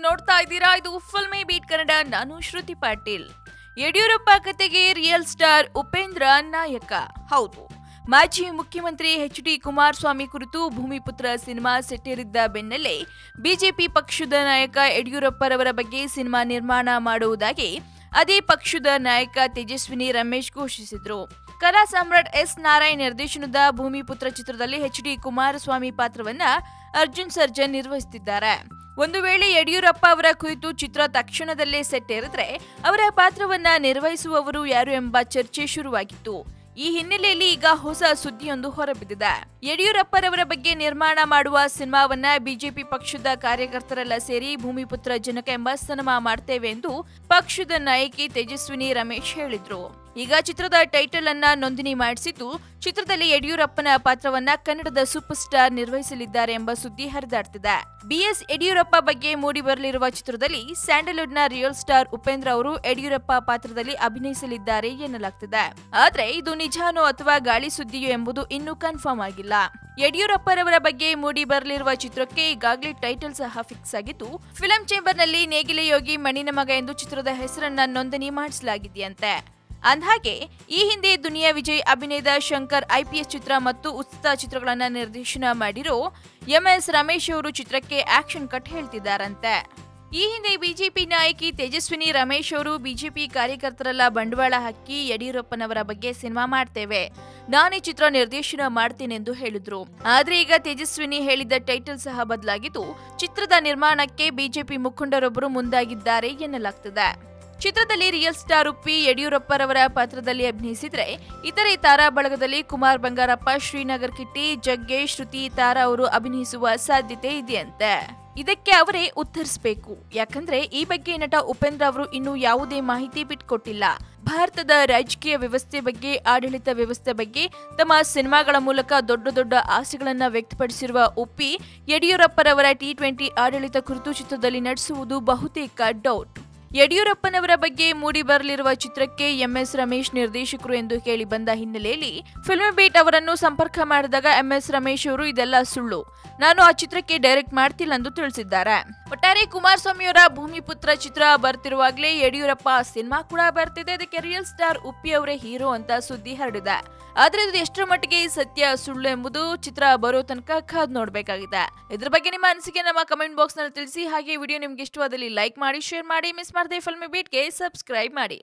ನೋಡ್ತಾ ಇದ್ದೀರಾ? ಇದು ಫಿಲ್ಮಿ ಬೀಟ್ ಕನ್ನಡ. ನಾನು ಶ್ರುತಿ ಪಾಟೀಲ್. ಯಡಿಯೂರಪ್ಪ ಕತೆಗೆ ರಿಯಲ್ ಸ್ಟಾರ್ ಉಪೇಂದ್ರ ನಾಯಕ. ಹೌದು. ಮಾಜಿ ಮುಖ್ಯಮಂತ್ರಿ ಎಚ್ ಡಿ ಕುಮಾರಸ್ವಾಮಿ ಕುರಿತು ಭೂಮಿಪುತ್ರ ಸಿನಿಮಾ ಸೆಟ್ಟೇರಿದ್ದ ಬೆನ್ನಲ್ಲೇ ಬಿಜೆಪಿ ಪಕ್ಷದ ನಾಯಕ ಯಡಿಯೂರಪ್ಪರವರ ಬಗ್ಗೆ ಸಿನಿಮಾ ನಿರ್ಮಾಣ ಮಾಡುವುದಾಗಿ ಅದೇ ಪಕ್ಷದ ನಾಯಕ ತೇಜಸ್ವಿನಿ ರಮೇಶ್ ಘೋಷಿಸಿದ್ರು. ಕಲಾ ಸಾಮ್ರಾಟ್ ಎಸ್ ನಾರಾಯಣ್ ನಿರ್ದೇಶನದ ಭೂಮಿಪುತ್ರ ಚಿತ್ರದಲ್ಲಿ ಎಚ್ ಡಿ ಕುಮಾರಸ್ವಾಮಿ ಪಾತ್ರವನ್ನ ಅರ್ಜುನ್ ಸರ್ಜನ್ ನಿರ್ವಹಿಸುತ್ತಿದ್ದಾರೆ ಒಂದು ವೇಳೆ ಯಡಿಯೂರಪ್ಪ ಅವರ ಕುರಿತು ಚಿತ್ರ ತಕ್ಷಣದಲ್ಲೇ ಸೆಟ್ಟೇರಿದ್ರೆ ಅವರ ಪಾತ್ರವನ್ನ ನಿರ್ವಹಿಸುವವರು ಯಾರು ಎಂಬ ಚರ್ಚೆ ಶುರುವಾಗಿತ್ತು. ಈ ಹಿನ್ನೆಲೆಯಲ್ಲಿ ಈಗ ಹೊಸ ಸುದ್ದಿಯೊಂದು ಹೊರಬಿದ್ದಿದೆ. ಯಡಿಯೂರಪ್ಪರವರ ಬಗ್ಗೆ ನಿರ್ಮಾಣ ಮಾಡುವ ಸಿನಿಮಾವನ್ನ ಬಿಜೆಪಿ ಪಕ್ಷದ ಕಾರ್ಯಕರ್ತರೆಲ್ಲ ಸೇರಿ ಭೂಮಿಪುತ್ರ ಜನಕ ಎಂಬ ಸಿನಿಮಾ ಮಾಡ್ತೇವೆ ಎಂದು ಪಕ್ಷದ ನಾಯಕಿ ತೇಜಸ್ವಿನಿ ರಮೇಶ್ ಹೇಳಿದ್ರು. ಈಗ ಚಿತ್ರದ ಟೈಟಲ್ ಅನ್ನ ನೋಂದಣಿ ಮಾಡಿಸಿದ್ದು, ಚಿತ್ರದಲ್ಲಿ ಯಡಿಯೂರಪ್ಪನ ಪಾತ್ರವನ್ನ ಕನ್ನಡದ ಸೂಪರ್ ಸ್ಟಾರ್ ನಿರ್ವಹಿಸಲಿದ್ದಾರೆ ಎಂಬ ಸುದ್ದಿ ಹರಿದಾಡ್ತಿದೆ. ಬಿಎಸ್ ಯಡಿಯೂರಪ್ಪ ಬಗ್ಗೆ ಮೂಡಿ ಬರಲಿರುವ ಚಿತ್ರದಲ್ಲಿ ಸ್ಯಾಂಡಲ್ವುಡ್ನ ರಿಯಲ್ ಸ್ಟಾರ್ ಉಪೇಂದ್ರ ಅವರು ಯಡಿಯೂರಪ್ಪ ಪಾತ್ರದಲ್ಲಿ ಅಭಿನಯಿಸಲಿದ್ದಾರೆ ಎನ್ನಲಾಗ್ತಿದೆ. ಆದ್ರೆ ಇದು ನಿಜಾನೋ ಅಥವಾ ಗಾಳಿ ಸುದ್ದಿಯೋ ಎಂಬುದು ಇನ್ನೂ ಕನ್ಫರ್ಮ್ ಆಗಿಲ್ಲ. ಯಡಿಯೂರಪ್ಪರವರ ಬಗ್ಗೆ ಮೂಡಿ ಬರಲಿರುವ ಚಿತ್ರಕ್ಕೆ ಈಗಾಗಲೇ ಟೈಟಲ್ ಸಹ ಫಿಕ್ಸ್ ಆಗಿದ್ದು ಫಿಲಂ ಚೇಂಬರ್ನಲ್ಲಿ ನೇಗಿಲೆ ಯೋಗಿ ಮಣ್ಣಿನ ಮಗ ಎಂದು ಚಿತ್ರದ ಹೆಸರನ್ನ ನೋಂದಣಿ ಮಾಡಿಸಲಾಗಿದೆಯಂತೆ. ಅಂದ್ಹಾಗೆ, ಈ ಹಿಂದೆ ದುನಿಯಾ ವಿಜಯ್ ಅಭಿನಯದ ಶಂಕರ್ ಐಪಿಎಸ್ ಚಿತ್ರ ಮತ್ತು ಉಚಿತ ಚಿತ್ರಗಳನ್ನ ನಿರ್ದೇಶನ ಮಾಡಿರೋ ಎಂಎಸ್ ರಮೇಶ್ ಅವರು ಚಿತ್ರಕ್ಕೆ ಆಕ್ಷನ್ ಕಟ್ ಹೇಳ್ತಿದ್ದಾರಂತೆ. ಈ ಹಿಂದೆ ಬಿಜೆಪಿ ನಾಯಕಿ ತೇಜಸ್ವಿನಿ ರಮೇಶ್ ಅವರು ಬಿಜೆಪಿ ಕಾರ್ಯಕರ್ತರೆಲ್ಲ ಬಂಡವಾಳ ಹಾಕಿ ಯಡಿಯೂರಪ್ಪನವರ ಬಗ್ಗೆ ಸಿನಿಮಾ ಮಾಡ್ತೇವೆ. ನಾನೇ ಚಿತ್ರ ನಿರ್ದೇಶನ ಮಾಡ್ತೇನೆಂದು ಹೇಳಿದ್ರು. ಆದ್ರೆ ಈಗ ತೇಜಸ್ವಿನಿ ಹೇಳಿದ್ದ ಟೈಟಲ್ ಸಹ ಬದಲಾಗಿದ್ದು ಚಿತ್ರದ ನಿರ್ಮಾಣಕ್ಕೆ ಬಿಜೆಪಿ ಮುಖಂಡರೊಬ್ಬರು ಮುಂದಾಗಿದ್ದಾರೆ ಎನ್ನಲಾಗ್ತದೆ. ಚಿತ್ರದಲ್ಲಿ ರಿಯಲ್ ಸ್ಟಾರ್ ಉಪ್ಪಿ ಯಡಿಯೂರಪ್ಪರವರ ಪಾತ್ರದಲ್ಲಿ ಅಭಿನಯಿಸಿದರೆ ಇತರೆ ತಾರಾ ಬಳಗದಲ್ಲಿ ಕುಮಾರ್ ಬಂಗಾರಪ್ಪ, ಶ್ರೀನಗರ್ ಕಿಟ್ಟಿ, ಜಗ್ಗೇಶ್, ಶ್ರುತಿ ತಾರಾ ಅವರು ಅಭಿನಯಿಸುವ ಸಾಧ್ಯತೆ ಇದೆಯಂತೆ. ಇದಕ್ಕೆ ಅವರೇ ಉತ್ತರಿಸಬೇಕು. ಯಾಕಂದ್ರೆ ಈ ಬಗ್ಗೆ ನಟ ಉಪೇಂದ್ರ ಅವರು ಇನ್ನೂ ಯಾವುದೇ ಮಾಹಿತಿ ಬಿಟ್ಕೊಟ್ಟಿಲ್ಲ. ಭಾರತದ ರಾಜಕೀಯ ವ್ಯವಸ್ಥೆ ಬಗ್ಗೆ, ಆಡಳಿತ ವ್ಯವಸ್ಥೆ ಬಗ್ಗೆ, ತಮ್ಮ ಸಿನಿಮಾಗಳ ಮೂಲಕ ದೊಡ್ಡ ದೊಡ್ಡ ಆಸೆಗಳನ್ನ ವ್ಯಕ್ತಪಡಿಸಿರುವ ಉಪ್ಪಿ, ಯಡಿಯೂರಪ್ಪರವರ ಟಿ ಟ್ವೆಂಟಿ ಆಡಳಿತ ಕುರಿತು ಚಿತ್ರದಲ್ಲಿ ನಡೆಸುವುದು ಬಹುತೇಕ ಡೌಟ್ ಯಡಿಯೂರಪ್ಪನವರ ಬಗ್ಗೆ ಮೂಡಿ ಬರಲಿರುವ ಚಿತ್ರಕ್ಕೆ ಎಂಎಸ್ ರಮೇಶ್ ನಿರ್ದೇಶಕರು ಎಂದು ಕೇಳಿ ಬಂದ ಹಿನ್ನೆಲೆಯಲ್ಲಿ ಫಿಲ್ಮ್ ಬೀಟ್ ಅವರನ್ನು ಸಂಪರ್ಕ ಮಾಡಿದಾಗ ಎಂಎಸ್ ರಮೇಶ್ ಅವರು ಇದೆಲ್ಲ ಸುಳ್ಳು. ನಾನು ಆ ಚಿತ್ರಕ್ಕೆ ಡೈರೆಕ್ಟ್ ಮಾಡ್ತಿಲ್ಲ ಎಂದು ತಿಳಿಸಿದ್ದಾರೆ. ಒಟ್ಟಾರೆ ಕುಮಾರಸ್ವಾಮಿಯವರ ಭೂಮಿಪುತ್ರ ಚಿತ್ರ ಬರ್ತಿರುವಾಗಲೇ ಯಡಿಯೂರಪ್ಪ ಸಿನಿಮಾ ಕೂಡ ಬರ್ತಿದೆ. ಅದಕ್ಕೆ ರಿಯಲ್ ಸ್ಟಾರ್ ಉಪ್ಪಿ ಅವರೇ ಹೀರೋ ಅಂತ ಸುದ್ದಿ ಹರಡಿದೆ. ಆದ್ರೆ ಇದು ಎಷ್ಟರ ಮಟ್ಟಿಗೆ ಸತ್ಯ ಸುಳ್ಳು ಎಂಬುದು ಚಿತ್ರ ಬರೋ ತನಕ ಕಾದ್ ನೋಡಬೇಕಾಗಿದೆ. ಇದ್ರ ಬಗ್ಗೆ ನಿಮ್ಮ ಅನಿಸಿಕೆ ನಮ್ಮ ಕಮೆಂಟ್ ಬಾಕ್ಸ್ನಲ್ಲಿ ತಿಳಿಸಿ. ಹಾಗೆ ವಿಡಿಯೋ ನಿಮ್ಗೆ ಇಷ್ಟವಾದಲ್ಲಿ ಲೈಕ್ ಮಾಡಿ ಶೇರ್ ಮಾಡಿ ಮಿಸ್ ಮಾಡದೆ ಫಿಲ್ಮ್ ಬೀಟ್ಗೆ ಸಬ್ಸ್ಕ್ರೈಬ್ ಮಾಡಿ